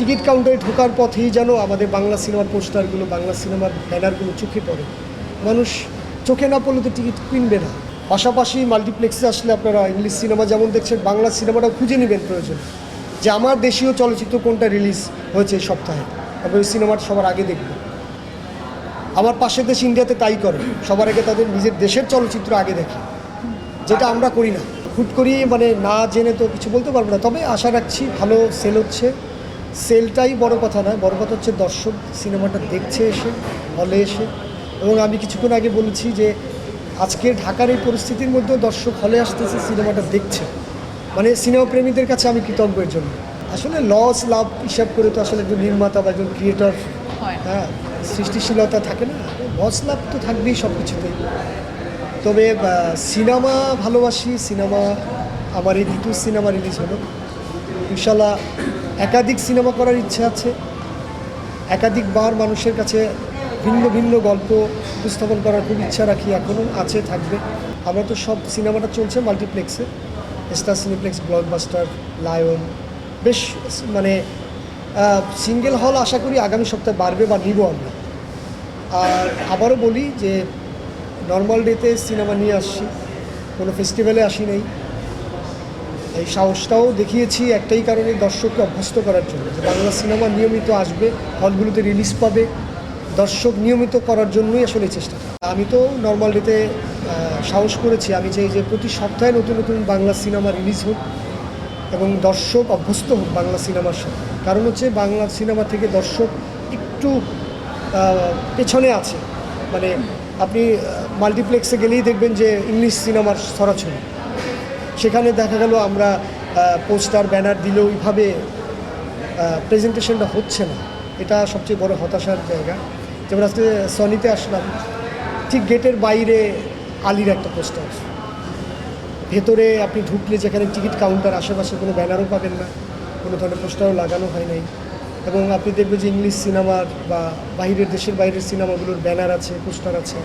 Ticket কাউন্টারে ঢোকার পথেই যেন আমাদের বাংলা সিনেমার পোস্টারগুলো, বাংলা সিনেমার ব্যানারগুলো চোখে পড়ে। মানুষ চোখে না পড়লে তো টিকিট কিনবে না। পাশাপাশি মাল্টিপ্লেক্সে আসলে আপনারা ইংলিশ সিনেমা যেমন দেখছেন, বাংলা সিনেমাটাও খুঁজে নেবেন প্রয়োজন। যে আমার দেশীয় চলচ্চিত্র কোনটা রিলিজ হয়েছে এই সপ্তাহে আমি ওই সিনেমাটা সবার আগে দেখব। আমার পাশের দেশ ইন্ডিয়াতে তাই করে, সবার আগে তাদের নিজের দেশের চলচ্চিত্র আগে দেখে, যেটা আমরা করি না। হুট করিয়ে মানে না জেনে তো কিছু বলতে পারব না, তবে আশা রাখছি ভালো সেল হচ্ছে। সেলটাই বড় কথা নয় বড় কথা হচ্ছে দর্শক সিনেমাটা দেখছে এসে হলে এসে। এবং আমি কিছুক্ষণ আগে বলেছি যে আজকে ঢাকার এই পরিস্থিতির মধ্যেও দর্শক হলে আসতেছে সিনেমাটা দেখছে। মানে সিনেমা প্রেমীদের কাছে আমি কৃতজ্ঞ এর জন্য। আসলে লস লাভ হিসাব করে তো আসলে একজন নির্মাতা বা একজন ক্রিয়েটর হ্যাঁ। সৃষ্টিশীলতা থাকে না। লস লাভ তো থাকবেই সব কিছুতেই তবে সিনেমা ভালোবাসি সিনেমা আমার এই দ্বিতীয় সিনেমা রিলিজ হলো। ইনশাল্লাহ একাধিক সিনেমা করার ইচ্ছা আছে একাধিকবার মানুষের কাছে ভিন্ন ভিন্ন গল্প উপস্থাপন করার খুব ইচ্ছা রাখি এখনও আছে, থাকবে। আমরা তো সব সিনেমাটা চলছে মাল্টিপ্লেক্সে। স্টার সিনেপ্লেক্স, ব্লকবাস্টার, লায়ন, বেশ মানে সিঙ্গেল হল আশা করি আগামী সপ্তাহে বাড়বে বা নিব আমরা। আর আবারও বলি যে, নর্মাল ডেতে সিনেমা নিয়ে আসছি, কোনো ফেস্টিভ্যালে আসি নাই। এই সাহসটাও দেখিয়েছি একটাই কারণে দর্শককে অভ্যস্ত করার জন্য, যে বাংলা সিনেমা নিয়মিত আসবে, হলগুলোতে রিলিজ পাবে, দর্শক নিয়মিত করার জন্যই আসলে চেষ্টা। আমি তো নর্মাল ডেতে সাহস করেছি। আমি চাই যে প্রতি সপ্তাহে নতুন নতুন বাংলা সিনেমা রিলিজ হোক এবং দর্শক অভ্যস্ত হোক বাংলা সিনেমার সাথে। কারণ হচ্ছে বাংলা সিনেমা থেকে দর্শক একটু পেছনে আছে। মানে আপনি মাল্টিপ্লেক্সে গেলেই দেখবেন যে ইংলিশ সিনেমার ছড়াছড়ি সেখানে দেখা গেল আমরা পোস্টার, ব্যানার দিলেও ওইভাবে প্রেজেন্টেশনটা হচ্ছে না। এটা সবচেয়ে বড় হতাশার জায়গা। যেমন আজকে সনিতে আসলাম, ঠিক গেটের বাইরে আলির একটা পোস্টার। ভেতরে আপনি ঢুকলে যেখানে টিকিট কাউন্টার, আশেপাশে কোনো ব্যানারও পাবেন না, কোনো ধরনের পোস্টারও লাগানো হয় নাই। এবং আপনি দেখবেন যে ইংলিশ সিনেমার বা বাইরের দেশের বাইরের সিনেমাগুলোর ব্যানার আছে, পোস্টার আছে।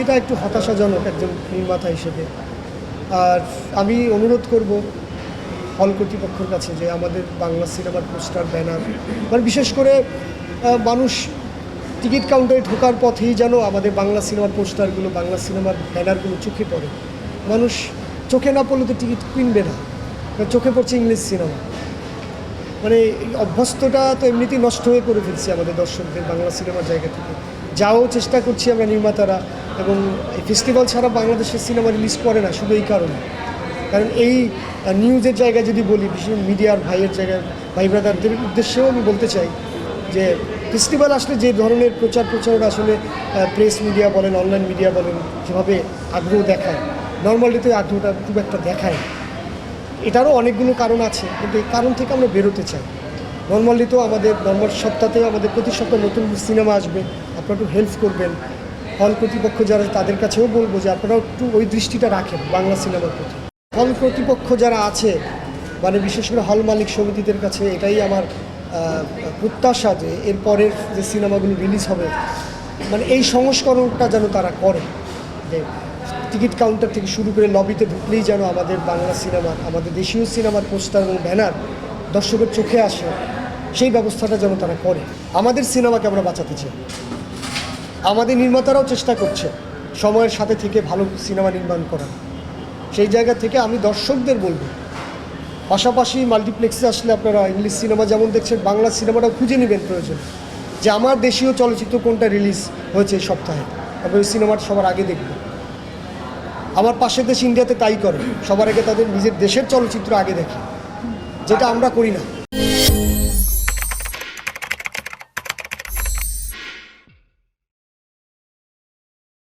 এটা একটু হতাশাজনক একজন নির্মাতা হিসেবে। আর আমি অনুরোধ করব হল কর্তৃপক্ষের কাছে যে আমাদের বাংলা সিনেমার পোস্টার, ব্যানার মানে বিশেষ করে মানুষ টিকিট কাউন্টারে ঢোকার পথেই যেন আমাদের বাংলা সিনেমার পোস্টারগুলো, বাংলা সিনেমার ব্যানারগুলো চোখে পড়ে। মানুষ চোখে না পড়লে তো টিকিট কিনবে না চোখে পড়ছে ইংলিশ সিনেমা। মানে অভ্যস্তটা তো এমনিতেই নষ্ট হয়ে করে ফেলছি আমাদের দর্শকদের বাংলা সিনেমার জায়গা থেকে। যাও, চেষ্টা করছি আমরা নির্মাতারা এবং এই ফেস্টিভ্যাল ছাড়া বাংলাদেশের সিনেমা রিলিজ করে না, শুধু এই কারণে। কারণ এই নিউজের জায়গায় যদি বলি, বিশেষ মিডিয়ার ভাইয়ের জায়গায়, ভাই ব্রাদারদের উদ্দেশ্যেও আমি বলতে চাই যে ফেস্টিভ্যাল আসলে যে ধরনের প্রচার প্রচারণা আসলে প্রেস মিডিয়া বলেন অনলাইন মিডিয়া বলেন, যেভাবে আগ্রহ দেখায় নর্মাল ডেতে আগ্রহটা খুব একটা দেখায় এটারও অনেকগুলো কারণ আছে, কিন্তু এই কারণ থেকে আমরা বেরোতে চাই। নর্মালি তো আমাদের নর্মাল সপ্তাহতেও আমাদের প্রতি সপ্তাহে নতুন সিনেমা আসবে, আপনারা একটু হেল্প করবেন। হল কর্তৃপক্ষ যারা, তাদের কাছেও বলব যে আপনারাও একটু ওই দৃষ্টিটা রাখেন বাংলা সিনেমার প্রতি। হল কর্তৃপক্ষ যারা আছে মানে বিশেষ করে হল মালিক সমিতিদের কাছে এটাই আমার প্রত্যাশা যে এরপরের যে সিনেমাগুলো রিলিজ হবে মানে এই সংস্করণটা যেন তারা করে। যে টিকিট কাউন্টার থেকে শুরু করে লবিতে ঢুকলেই যেন আমাদের বাংলা সিনেমা, আমাদের দেশীয় সিনেমার পোস্টার এবং ব্যানার দর্শকের চোখে আসে, সেই ব্যবস্থাটা যেন তারা করে। আমাদের সিনেমাকে আমরা বাঁচাতে চাই। আমাদের নির্মাতারাও চেষ্টা করছে সময়ের সাথে থেকে ভালো সিনেমা নির্মাণ করার। সেই জায়গা থেকে আমি দর্শকদের বলব, পাশাপাশি মাল্টিপ্লেক্সে আসলে আপনারা ইংলিশ সিনেমা যেমন দেখছেন, বাংলা সিনেমাটাও খুঁজে নেবেন প্রয়োজন। যে আমার দেশীয় চলচ্চিত্র কোনটা রিলিজ হয়েছে এই সপ্তাহে আমি ওই সিনেমাটা সবার আগে দেখব আমার পাশের দেশ ইন্ডিয়াতে তাই করে, সবার আগে তাদের নিজের দেশের চলচ্চিত্র আগে দেখে, যেটা আমরা করি না।